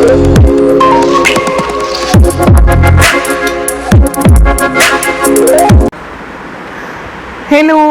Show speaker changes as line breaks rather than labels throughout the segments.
Hello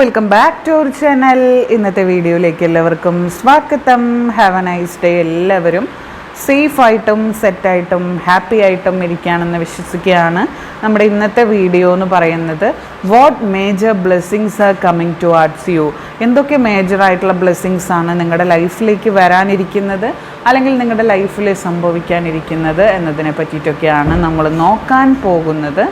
welcome back to our channel ഇന്നത്തെ വീഡിയോയിലേക്ക് എല്ലാവർക്കും സ്വാഗതം. ഹാവ് എ നൈസ് ഡേ എല്ലാവരും. സേഫായിട്ടും സെറ്റായിട്ടും ഹാപ്പി ആയിട്ടും ഇരിക്കുകയാണെന്ന് വിശ്വസിക്കുകയാണ് നമ്മുടെ ഇന്നത്തെ വീഡിയോ എന്ന് പറയുന്നത്. What major blessings are coming towards you എന്തൊക്കെ മേജർ ആയിട്ടുള്ള ബ്ലെസ്സിങ്സ് ആണ് നിങ്ങളുടെ ലൈഫിലേക്ക് വരാനിരിക്കുന്നത് അല്ലെങ്കിൽ നിങ്ങളുടെ ലൈഫിൽ സംഭവിക്കാനിരിക്കുന്നത് എന്നതിനെ പറ്റിയിട്ടൊക്കെയാണ് നമ്മൾ നോക്കാൻ പോകുന്നത്.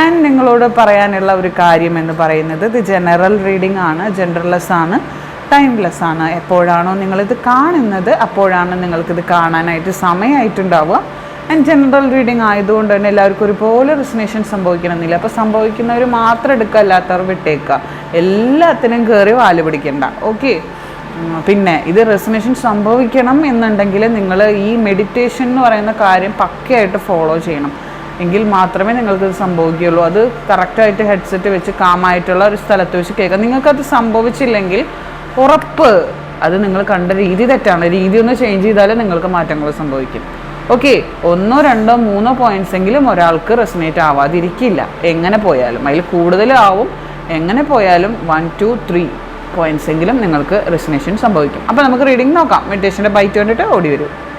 ആൻഡ് നിങ്ങളോട് പറയാനുള്ള ഒരു കാര്യം എന്ന് പറയുന്നത് ഇത് ജനറൽ റീഡിംഗ് ആണ് ജനറലസ് ആണ്. ടൈംലെസ് ആണ്. എപ്പോഴാണോ നിങ്ങളിത് കാണുന്നത് അപ്പോഴാണ് നിങ്ങൾക്കിത് കാണാനായിട്ട് സമയമായിട്ടുണ്ടാവുക ആൻഡ് ജനറൽ റീഡിംഗ് ആയതുകൊണ്ട് തന്നെ എല്ലാവർക്കും ഒരുപോലെ റിസനേഷൻ സംഭവിക്കണമെന്നില്ല. അപ്പോൾ സംഭവിക്കുന്നവർ മാത്രം എടുക്കുക അല്ലാത്തവർ വിട്ടേക്കുക. എല്ലാത്തിനും കയറി വാൽ പിടിക്കണ്ട. ഓക്കെ പിന്നെ ഇത് റെസിനേഷൻ സംഭവിക്കണം എന്നുണ്ടെങ്കിൽ നിങ്ങൾ ഈ മെഡിറ്റേഷൻ എന്ന് പറയുന്ന കാര്യം പക്കയായിട്ട് ഫോളോ ചെയ്യണം. എങ്കിൽ മാത്രമേ നിങ്ങൾക്ക് ഇത് സംഭവിക്കുകയുള്ളൂ. അത് കറക്റ്റായിട്ട് ഹെഡ്സെറ്റ് വെച്ച് കാമായിട്ടുള്ള ഒരു സ്ഥലത്ത് വെച്ച് കേൾക്കാം. നിങ്ങൾക്കത് സംഭവിച്ചില്ലെങ്കിൽ ഉറപ്പ്. അത് നിങ്ങൾ കണ്ട രീതി തെറ്റാണ്. രീതി ഒന്ന് ചേഞ്ച് ചെയ്താലേ നിങ്ങൾക്ക് മാറ്റങ്ങൾ സംഭവിക്കും. ഓക്കെ ഒന്നോ രണ്ടോ മൂന്നോ പോയിന്റ്സ് എങ്കിലും ഒരാൾക്ക് റെസിനേറ്റ് ആവാതിരിക്കില്ല. എങ്ങനെ പോയാലും. അതിൽ കൂടുതലാവും. എങ്ങനെ പോയാലും വൺ ടു ത്രീ പോയിന്റ്സ് എങ്കിലും നിങ്ങൾക്ക് റെസിനേഷൻ സംഭവിക്കും. അപ്പോൾ നമുക്ക് റീഡിംഗ് നോക്കാം. മെഡിറ്റേഷന്റെ ബൈറ്റ് കണ്ടിട്ട് ഓടി വരും.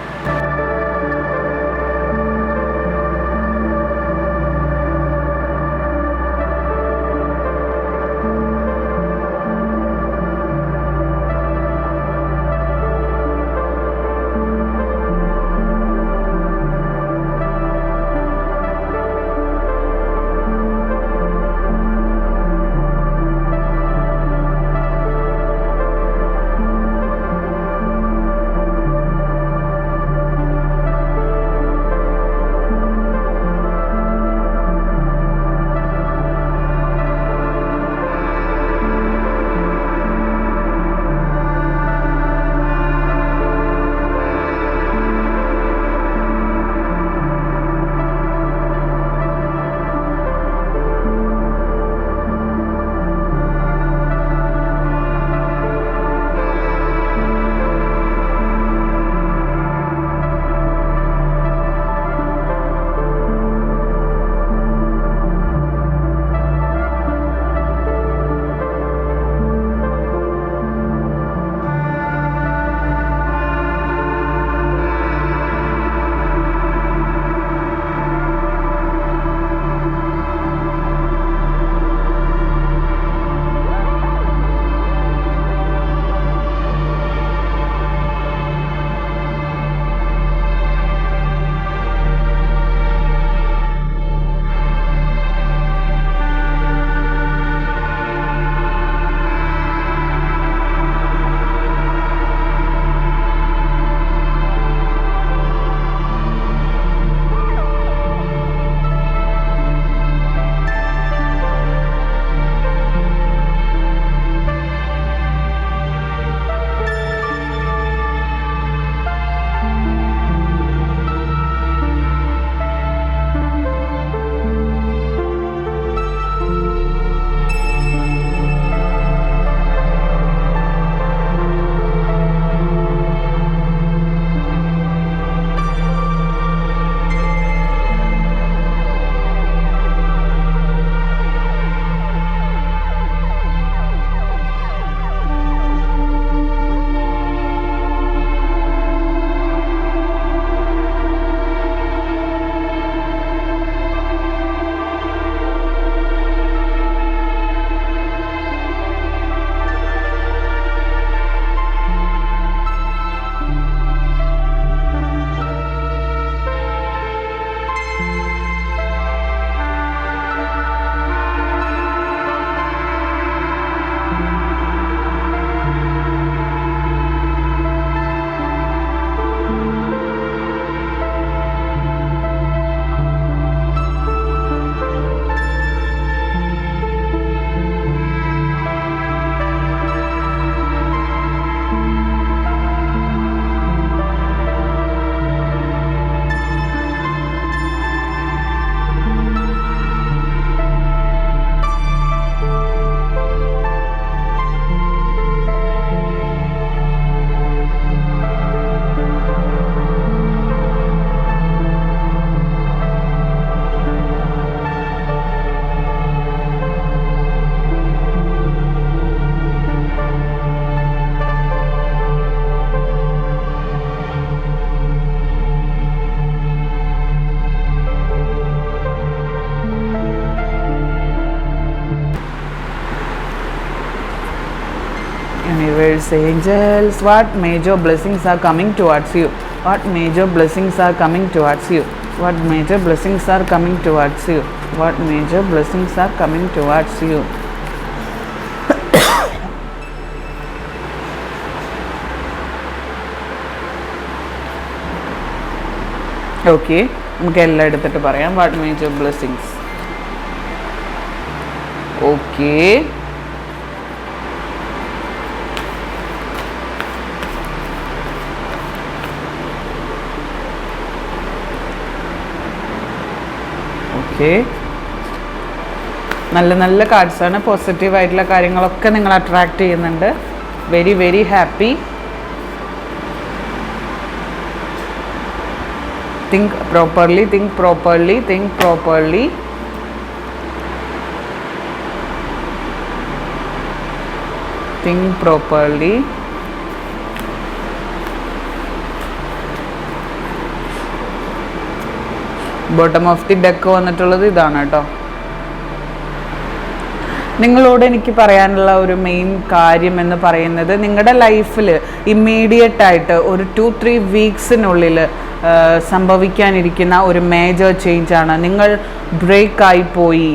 Angels what major blessings are coming towards you what major blessings are coming towards you what major blessings are coming towards you what major blessings are coming towards you okay നമുക്ക് എല്ലാം എടുത്തിട്ട് പറയാം what major blessings okay okay. നല്ല നല്ല കാർഡ്സാണ് positive ആയിട്ടുള്ള കാര്യങ്ങളൊക്കെ നിങ്ങൾ അട്രാക്ട് ചെയ്യുന്നുണ്ട്. Very very happy think properly think properly think properly think properly. Bottom of the deck വന്നിട്ടുള്ളത് ഇതാണ് കേട്ടോ. നിങ്ങളോട് എനിക്ക് പറയാനുള്ള ഒരു മെയിൻ കാര്യം എന്ന് പറയുന്നത് നിങ്ങളുടെ ലൈഫിൽ ഇമ്മീഡിയറ്റ് ആയിട്ട് ഒരു ടു ത്രീ വീക്സിനുള്ളിൽ സംഭവിക്കാനിരിക്കുന്ന ഒരു മേജർ ചേഞ്ചാണ് നിങ്ങൾ ബ്രേക്കായി പോയി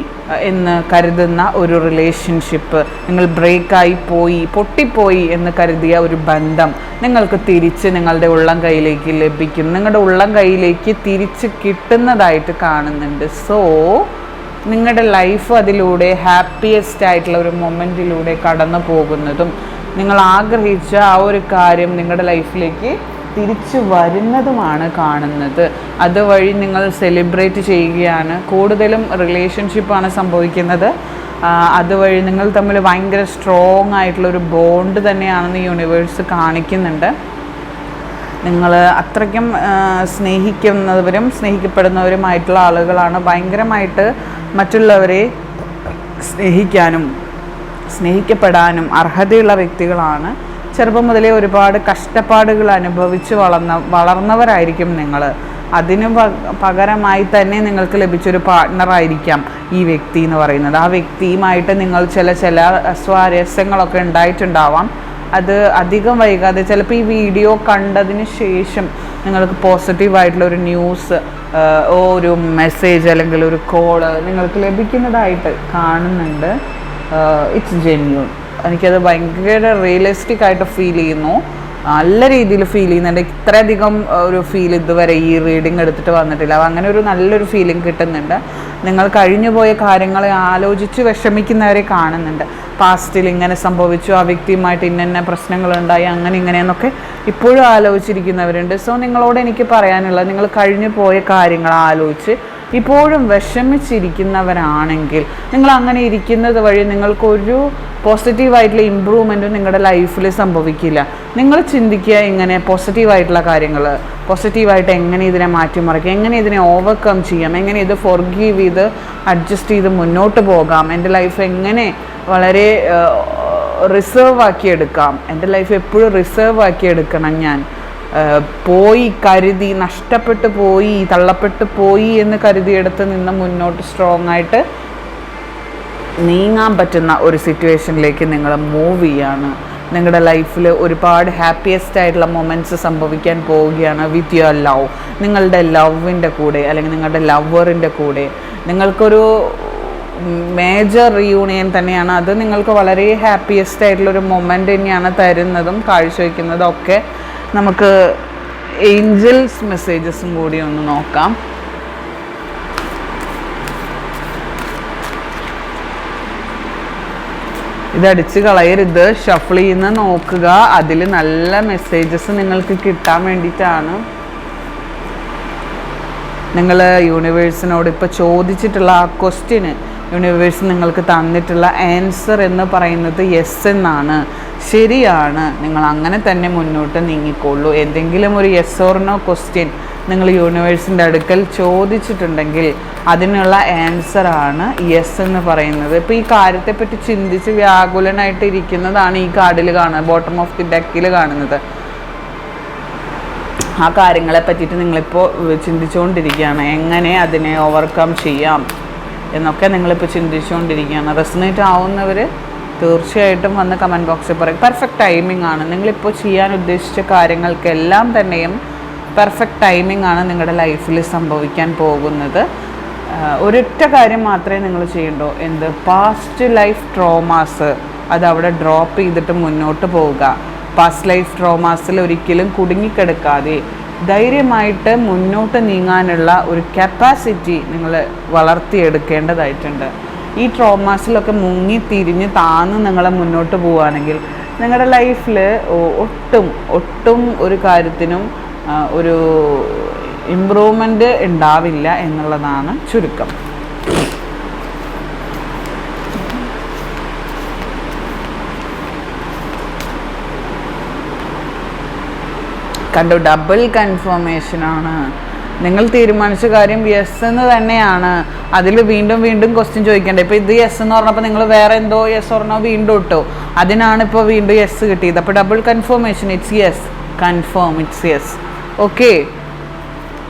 എന്ന് കരുതുന്ന ഒരു റിലേഷൻഷിപ്പ് നിങ്ങൾ ബ്രേക്കായി പോയി പൊട്ടിപ്പോയി എന്ന് കരുതിയ ഒരു ബന്ധം നിങ്ങൾക്ക് തിരിച്ച് നിങ്ങളുടെ ഉള്ളം കയ്യിലേക്ക് ലഭിക്കും. നിങ്ങളുടെ ഉള്ളം കയ്യിലേക്ക് തിരിച്ച് കിട്ടുന്നതായിട്ട് കാണുന്നുണ്ട്. സോ നിങ്ങളുടെ ലൈഫ് അതിലൂടെ ഹാപ്പിയസ്റ്റ് ആയിട്ടുള്ള ഒരു മൊമെന്റിലൂടെ കടന്നു പോകുന്നതും നിങ്ങൾ ആഗ്രഹിച്ച ആ ഒരു കാര്യം നിങ്ങളുടെ ലൈഫിലേക്ക് തിരിച്ചു വരുന്നതുമാണ് കാണുന്നത്. അതുവഴി നിങ്ങൾ സെലിബ്രേറ്റ് ചെയ്യുകയാണ്. കൂടുതലും റിലേഷൻഷിപ്പാണ് സംഭവിക്കുന്നത്. അതുവഴി നിങ്ങൾ തമ്മിൽ ഭയങ്കര സ്ട്രോങ് ആയിട്ടുള്ള ഒരു ബോണ്ട് തന്നെയാണെന്ന് യൂണിവേഴ്സ് കാണിക്കുന്നുണ്ട്. നിങ്ങൾ അത്രയ്ക്കും സ്നേഹിക്കുന്നവരും സ്നേഹിക്കപ്പെടുന്നവരുമായിട്ടുള്ള ആളുകളാണ്. ഭയങ്കരമായിട്ട് മറ്റുള്ളവരെ സ്നേഹിക്കാനും സ്നേഹിക്കപ്പെടാനും അർഹതയുള്ള വ്യക്തികളാണ്. ചെറുപ്പം മുതലേ ഒരുപാട് കഷ്ടപ്പാടുകൾ അനുഭവിച്ച് വളർന്ന വളർന്നവരായിരിക്കും നിങ്ങൾ. അതിന് പകരമായി തന്നെ നിങ്ങൾക്ക് ലഭിച്ചൊരു പാർട്ട്ണറായിരിക്കാം ഈ വ്യക്തി എന്ന് പറയുന്നത്. ആ വ്യക്തിയുമായിട്ട് നിങ്ങൾ ചില ചില സ്വാരസ്യങ്ങളൊക്കെ ഉണ്ടായിട്ടുണ്ടാവാം. അത് അധികം വൈകാതെ ചിലപ്പോൾ ഈ വീഡിയോ കണ്ടതിന് ശേഷം നിങ്ങൾക്ക് പോസിറ്റീവായിട്ടുള്ള ഒരു ന്യൂസ് ഒരു മെസ്സേജ് അല്ലെങ്കിൽ ഒരു കോൾ നിങ്ങൾക്ക് ലഭിക്കുന്നതായിട്ട് കാണുന്നുണ്ട്. ഇറ്റ്സ് ജെന്യൂൺ എനിക്കത് ഭയങ്കര റിയലിസ്റ്റിക് ആയിട്ട് ഫീൽ ചെയ്യുന്നു. നല്ല രീതിയിൽ ഫീൽ ചെയ്യുന്നുണ്ട്. ഇത്രയധികം ഒരു ഫീൽ ഇതുവരെ ഈ റീഡിങ് എടുത്തിട്ട് വന്നിട്ടില്ല. അപ്പോൾ അങ്ങനെ ഒരു നല്ലൊരു ഫീലിംഗ് കിട്ടുന്നുണ്ട്. നിങ്ങൾ കഴിഞ്ഞു പോയ കാര്യങ്ങളെ ആലോചിച്ച് വിഷമിക്കുന്നവരെ കാണുന്നുണ്ട്. പാസ്റ്റിൽ ഇങ്ങനെ സംഭവിച്ചു ആ വ്യക്തിയുമായിട്ട് ഇന്ന പ്രശ്നങ്ങളുണ്ടായി അങ്ങനെ ഇങ്ങനെയെന്നൊക്കെ ഇപ്പോഴും ആലോചിച്ചിരിക്കുന്നവരുണ്ട്. സോ നിങ്ങളോട് എനിക്ക് പറയാനുള്ളത് നിങ്ങൾ കഴിഞ്ഞു പോയ കാര്യങ്ങൾ ആലോചിച്ച് ഇപ്പോഴും വിഷമിച്ചിരിക്കുന്നവരാണെങ്കിൽ നിങ്ങൾ അങ്ങനെ ഇരിക്കുന്നത് വഴി നിങ്ങൾക്കൊരു പോസിറ്റീവായിട്ടുള്ള ഇമ്പ്രൂവ്മെന്റും നിങ്ങളുടെ ലൈഫിൽ സംഭവിക്കില്ല. നിങ്ങൾ ചിന്തിക്കുക ഇങ്ങനെ പോസിറ്റീവായിട്ടുള്ള കാര്യങ്ങൾ പോസിറ്റീവായിട്ട് എങ്ങനെ ഇതിനെ മാറ്റിമറിക്കാം എങ്ങനെ ഇതിനെ ഓവർകം ചെയ്യാം എങ്ങനെ ഇത് ഫോർഗീവ് ചെയ്ത് അഡ്ജസ്റ്റ് ചെയ്ത് മുന്നോട്ട് പോകാം എന്റെ ലൈഫ് എങ്ങനെ വളരെ റിസർവ് ആക്കി എടുക്കാം എന്റെ ലൈഫ് എപ്പോഴും റിസർവ് ആക്കി എടുക്കണം ഞാൻ. പോയി കരുതി നഷ്ടപ്പെട്ടു പോയി തള്ളപ്പെട്ടു പോയി എന്ന് കരുതിയെടുത്ത് നിന്ന് മുന്നോട്ട് സ്ട്രോങ് ആയിട്ട് നീങ്ങാൻ പറ്റുന്ന ഒരു സിറ്റുവേഷനിലേക്ക് നിങ്ങൾ മൂവ് ചെയ്യാണ്. നിങ്ങളുടെ ലൈഫിൽ ഒരുപാട് ഹാപ്പിയസ്റ്റ് ആയിട്ടുള്ള മൊമെന്റ്സ് സംഭവിക്കാൻ പോവുകയാണ് വിത്ത് യുവർ ലവ് നിങ്ങളുടെ ലവിന്റെ കൂടെ അല്ലെങ്കിൽ നിങ്ങളുടെ ലവറിന്റെ കൂടെ. നിങ്ങൾക്കൊരു മേജർ റീയൂണിയൻ തന്നെയാണ്. അത് നിങ്ങൾക്ക് വളരെ ഹാപ്പിയസ്റ്റ് ആയിട്ടുള്ളൊരു മൊമെന്റ് തന്നെയാണ് തരുന്നതും കാഴ്ചവെക്കുന്നതും ഒക്കെ നമുക്ക് ഏഞ്ചൽസ് മെസ്സേജസും കൂടി ഒന്ന് നോക്കാം. ഇത് അടിച്ച് കളയരുത്. ഷഫിൾ ചെയ്യുന്ന നോക്കുക. അതിൽ നല്ല മെസ്സേജസ് നിങ്ങൾക്ക് കിട്ടാൻ വേണ്ടിയിട്ടാണ്. നിങ്ങൾ യൂണിവേഴ്സിനോട് ഇപ്പോൾ ചോദിച്ചിട്ടുള്ള ആ ക്വസ്റ്റ്യന് യൂണിവേഴ്സ് നിങ്ങൾക്ക് തന്നിട്ടുള്ള ആൻസർ എന്ന് പറയുന്നത് യെസ് എന്നാണ്. ശരിയാണ്. നിങ്ങൾ അങ്ങനെ തന്നെ മുന്നോട്ട് നീങ്ങിക്കൊള്ളൂ എന്തെങ്കിലും ഒരു യെസ് ഓർനോ ക്വസ്റ്റ്യൻ നിങ്ങൾ യൂണിവേഴ്സിന്റെ അടുക്കൽ ചോദിച്ചിട്ടുണ്ടെങ്കിൽ അതിനുള്ള ആൻസറാണ് യെസ് എന്ന് പറയുന്നത്. ഇപ്പോൾ ഈ കാര്യത്തെപ്പറ്റി ചിന്തിച്ച് വ്യാകുലനായിട്ട് ഇരിക്കുന്നതാണ് ഈ കാർഡിൽ കാണുന്നത് ബോട്ടം ഓഫ് ദി ഡെക്കിൽ കാണുന്നത്. ആ കാര്യങ്ങളെ പറ്റിയിട്ട് നിങ്ങളിപ്പോൾ ചിന്തിച്ചുകൊണ്ടിരിക്കുകയാണ് എങ്ങനെ അതിനെ ഓവർകം ചെയ്യാം എന്നൊക്കെ നിങ്ങളിപ്പോൾ ചിന്തിച്ചുകൊണ്ടിരിക്കുകയാണ് റെസിനേറ്റ് ആവുന്നവർ തീർച്ചയായിട്ടും വന്ന് കമന്റ് ബോക്സിൽ പറയും. പെർഫെക്റ്റ് ടൈമിംഗ് ആണ്. നിങ്ങളിപ്പോൾ ചെയ്യാൻ ഉദ്ദേശിച്ച കാര്യങ്ങൾക്കെല്ലാം തന്നെയും പെർഫെക്റ്റ് ടൈമിംഗ് ആണ് നിങ്ങളുടെ ലൈഫിൽ സംഭവിക്കാൻ പോകുന്നത്. ഒരൊറ്റ കാര്യം മാത്രമേ നിങ്ങൾ ചെയ്യണ്ടോ? എന്ത്? പാസ്റ്റ് ലൈഫ് ട്രോമാസ് അത് അവിടെ ഡ്രോപ്പ് ചെയ്തിട്ട് മുന്നോട്ട് പോവുക. പാസ്റ്റ് ലൈഫ് ട്രോമാസിൽ ഒരിക്കലും കുടുങ്ങിക്കിടക്കാതെ ധൈര്യമായിട്ട് മുന്നോട്ട് നീങ്ങാനുള്ള ഒരു കപ്പാസിറ്റി നിങ്ങൾ വളർത്തിയെടുക്കേണ്ടതായിട്ടുണ്ട്. ഈ ട്രോമാസിലൊക്കെ മുങ്ങി തിരിഞ്ഞ് താന്ന് നിങ്ങൾ മുന്നോട്ട് പോവുകയാണെങ്കിൽ നിങ്ങളുടെ ലൈഫിൽ ഒട്ടും ഒട്ടും ഒരു കാര്യത്തിനും ഒരു ഇമ്പ്രൂവ്മെന്റ് ഉണ്ടാവില്ല എന്നുള്ളതാണ് ചുരുക്കം. കണ്ടു ഡബിൾ കൺഫർമേഷനാണ് നിങ്ങൾ തീരുമാനിച്ച കാര്യം യെസ് എന്ന് തന്നെയാണ്. അതിൽ വീണ്ടും വീണ്ടും ക്വസ്റ്റ്യൻ ചോദിക്കേണ്ടത് ഇപ്പോൾ ഇത് യെസ് എന്ന് പറഞ്ഞപ്പോൾ നിങ്ങൾ വേറെ എന്തോ യെസ് പറഞ്ഞോ വീണ്ടും ഇട്ടോ. അതിനാണ് ഇപ്പോൾ വീണ്ടും യെസ് കിട്ടിയത്. അപ്പോൾ double confirmation it's yes confirm it's yes okay.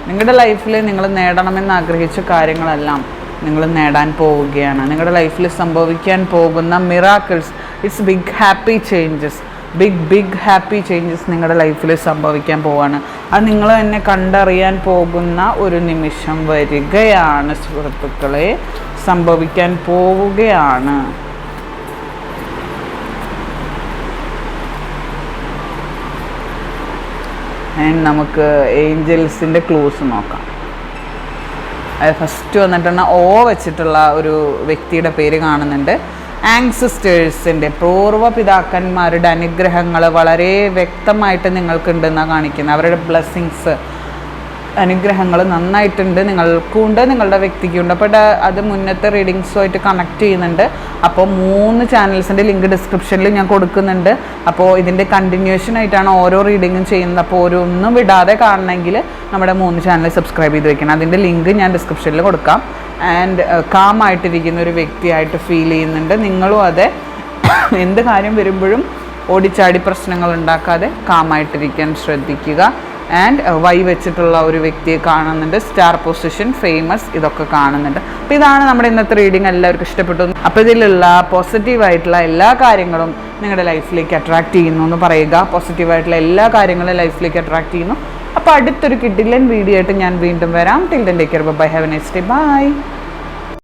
നിങ്ങളുടെ ലൈഫിൽ നിങ്ങൾ നേടണമെന്ന് ആഗ്രഹിച്ച കാര്യങ്ങളെല്ലാം നിങ്ങൾ നേടാൻ പോവുകയാണ്. നിങ്ങളുടെ ലൈഫിൽ സംഭവിക്കാൻ പോകുന്ന miracles it's big happy changes big big happy changes നിങ്ങളുടെ ലൈഫിൽ സംഭവിക്കാൻ പോവാണ് അത് നിങ്ങൾ തന്നെ കണ്ടറിയാൻ പോകുന്ന ഒരു നിമിഷം വരികയാണ് സുഹൃത്തുക്കളെ. സംഭവിക്കാൻ പോവുകയാണ്. ആൻഡ് നമുക്ക് ഏഞ്ചൽസിന്റെ ക്ലൂസ് നോക്കാം. ഫസ്റ്റ് വന്നിട്ടുള്ള ഓ വെച്ചിട്ടുള്ള ഒരു വ്യക്തിയുടെ പേര് കാണുന്നുണ്ട്. ആങ്സിസ്റ്റേഴ്സിന്റെ പൂർവ പിതാക്കന്മാരുടെ അനുഗ്രഹങ്ങൾ വളരെ വ്യക്തമായിട്ട് നിങ്ങൾക്കുണ്ടെന്നാണ് കാണിക്കുന്നത്. അവരുടെ ബ്ലെസ്സിങ്സ് അനുഗ്രഹങ്ങൾ നന്നായിട്ടുണ്ട് നിങ്ങൾക്കുണ്ട് നിങ്ങളുടെ വ്യക്തിക്കുണ്ട്. അപ്പോൾ അത് മുന്നത്തെ റീഡിങ്സുമായിട്ട് കണക്ട് ചെയ്യുന്നുണ്ട്. അപ്പോൾ മൂന്ന് ചാനൽസിന്റെ ലിങ്ക് ഡിസ്ക്രിപ്ഷനിൽ ഞാൻ കൊടുക്കുന്നുണ്ട്. അപ്പോൾ ഇതിന്റെ കണ്ടിന്യൂഷൻ ആയിട്ടാണ് ഓരോ റീഡിങ്ങും ചെയ്യുന്നത്. അപ്പോൾ ഓരോന്നും വിടാതെ കാണണമെങ്കിൽ നമ്മുടെ മൂന്ന് ചാനൽ സബ്സ്ക്രൈബ് ചെയ്ത് വെക്കണം. അതിന്റെ ലിങ്ക് ഞാൻ ഡിസ്ക്രിപ്ഷനിൽ കൊടുക്കാം. ആൻഡ് കാമായിട്ടിരിക്കുന്ന ഒരു വ്യക്തിയായിട്ട് ഫീൽ ചെയ്യുന്നുണ്ട്. നിങ്ങളും അതെ എന്ത് കാര്യം വരുമ്പോഴും ഓടിച്ചാടി പ്രശ്നങ്ങൾ ഉണ്ടാക്കാതെ കാമായിട്ടിരിക്കാൻ ശ്രദ്ധിക്കുക. ആൻഡ് വൈ വെച്ചിട്ടുള്ള ഒരു വ്യക്തിയെ കാണുന്നുണ്ട്. സ്റ്റാർ പൊസിഷൻ ഫേമസ് ഇതൊക്കെ കാണുന്നുണ്ട്. അപ്പോൾ ഇതാണ് നമ്മുടെ ഇന്നത്തെ റീഡിങ് എല്ലാവർക്കും ഇഷ്ടപ്പെട്ടു. അപ്പോൾ ഇതിലുള്ള പോസിറ്റീവായിട്ടുള്ള എല്ലാ കാര്യങ്ങളും നിങ്ങളുടെ ലൈഫിലേക്ക് അട്രാക്ട് ചെയ്യുന്നു എന്ന് പറയുക. പോസിറ്റീവായിട്ടുള്ള എല്ലാ കാര്യങ്ങളും ലൈഫിലേക്ക് അട്രാക്ട് ചെയ്യുന്നു. അപ്പോൾ അടുത്തൊരു കിഡിലൻ വീഡിയോ ആയിട്ട് ഞാൻ വീണ്ടും വരാം. Till then take care bye have a next bye